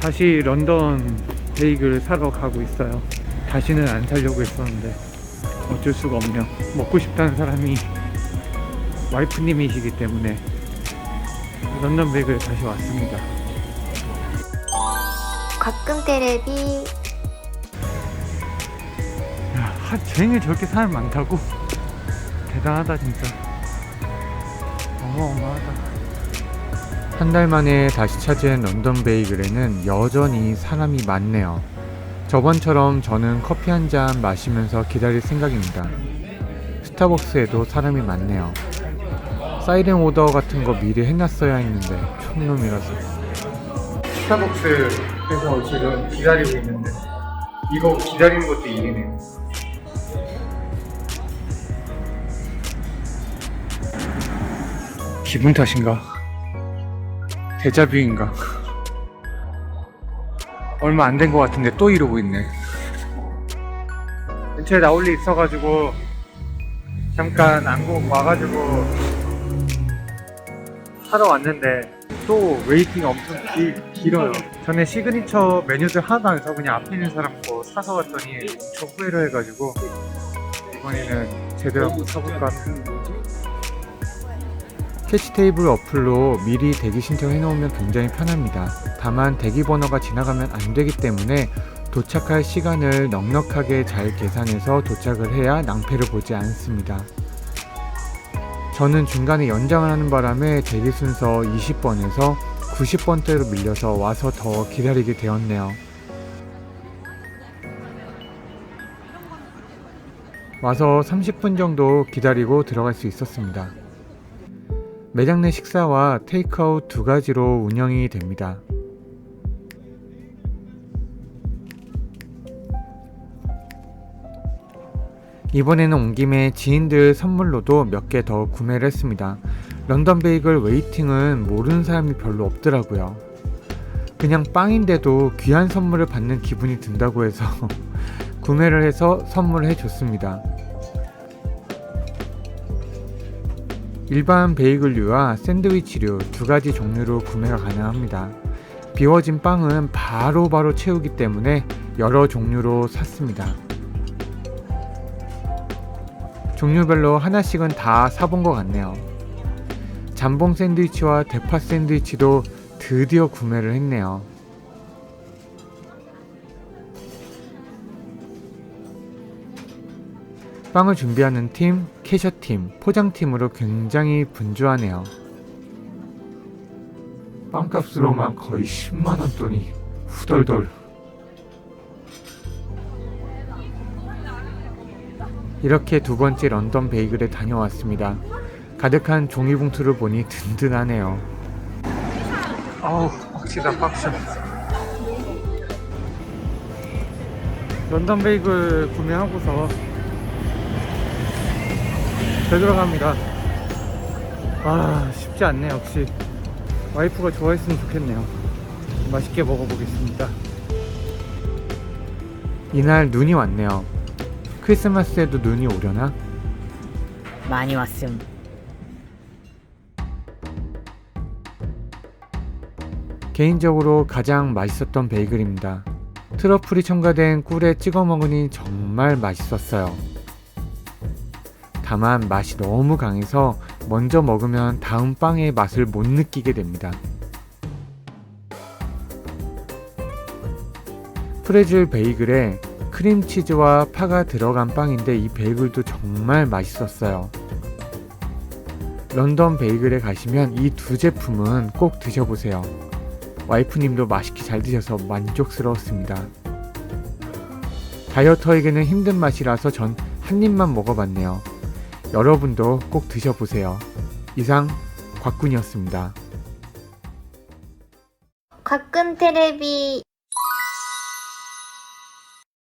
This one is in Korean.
다시 런던 베이글 사러 가고 있어요. 다시는 안 살려고 했었는데 어쩔 수가 없네요. 먹고 싶다는 사람이 와이프님이시기 때문에 런던 베이글에 다시 왔습니다. 가끔 테레비 야, 하, 쟁에 저렇게 사람 많다고? 대단하다 진짜. 어마어마하다. 한 달 만에 다시 찾은 런던 베이글에는 여전히 사람이 많네요. 저번처럼 저는 커피 한 잔 마시면서 기다릴 생각입니다. 스타벅스에도 사람이 많네요. 사이렌 오더 같은 거 미리 해놨어야 했는데 촌놈이라서. 스타벅스에서 지금 기다리고 있는데 이거 기다리는 것도 일이네요. 기분 탓인가? 데자뷰인가? 얼마 안 된 것 같은데 또 이러고 있네. 근처에 나올 일 있어가지고 잠깐 안고 와가지고 사러 왔는데 또 웨이팅 엄청 길, 길어요. 전에 시그니처 메뉴들 하나도 안 사고 그냥 앞에 있는 사람 거 사서 왔더니 엄청 후회를 해가지고 이번에는 제대로 한번 사볼까 캐치 테이블 어플로 미리 대기 신청해 놓으면 굉장히 편합니다. 다만 대기 번호가 지나가면 안 되기 때문에 도착할 시간을 넉넉하게 잘 계산해서 도착을 해야 낭패를 보지 않습니다. 저는 중간에 연장을 하는 바람에 대기 순서 20번에서 90번대로 밀려서 와서 더 기다리게 되었네요. 와서 30분 정도 기다리고 들어갈 수 있었습니다. 매장 내 식사와 테이크아웃 두 가지로 운영이 됩니다. 이번에는 온 김에 지인들 선물로도 몇 개 더 구매를 했습니다. 런던 베이글 웨이팅은 모르는 사람이 별로 없더라고요. 그냥 빵인데도 귀한 선물을 받는 기분이 든다고 해서 구매를 해서 선물을 해줬습니다. 일반 베이글류와 샌드위치류 두 가지 종류로 구매가 가능합니다. 비워진 빵은 바로 바로 채우기 때문에 여러 종류로 샀습니다. 종류별로 하나씩은 다 사본 것 같네요. 잠봉 샌드위치와 대파 샌드위치도 드디어 구매를 했네요. 빵을 준비하는 팀, 캐셔팀, 포장팀으로 굉장히 분주하네요. 빵값으로만 거의 10만원 돈이 후덜덜. 이렇게 두 번째 런던 베이글에 다녀왔습니다. 가득한 종이봉투를 보니 든든하네요. 아우, 빡치다, 빡쳐. 런던 베이글 구매하고서 되돌아갑니다. 아, 쉽지 않네, 역시. 와이프가 좋아했으면 좋겠네요. 맛있게 먹어보겠습니다. 이날 눈이 왔네요. 크리스마스에도 눈이 오려나? 많이 왔음. 개인적으로 가장 맛있었던 베이글입니다. 트러플이 첨가된 꿀에 찍어 먹으니 정말 맛있었어요. 다만 맛이 너무 강해서 먼저 먹으면 다음 빵의 맛을 못 느끼게 됩니다. 프레즐 베이글에 크림치즈와 파가 들어간 빵인데 이 베이글도 정말 맛있었어요. 런던 베이글에 가시면 이 두 제품은 꼭 드셔보세요. 와이프님도 맛있게 잘 드셔서 만족스러웠습니다. 다이어터에게는 힘든 맛이라서 전 한 입만 먹어봤네요. 여러분도 꼭 드셔보세요. 이상 곽군이었습니다. 가끔 테레비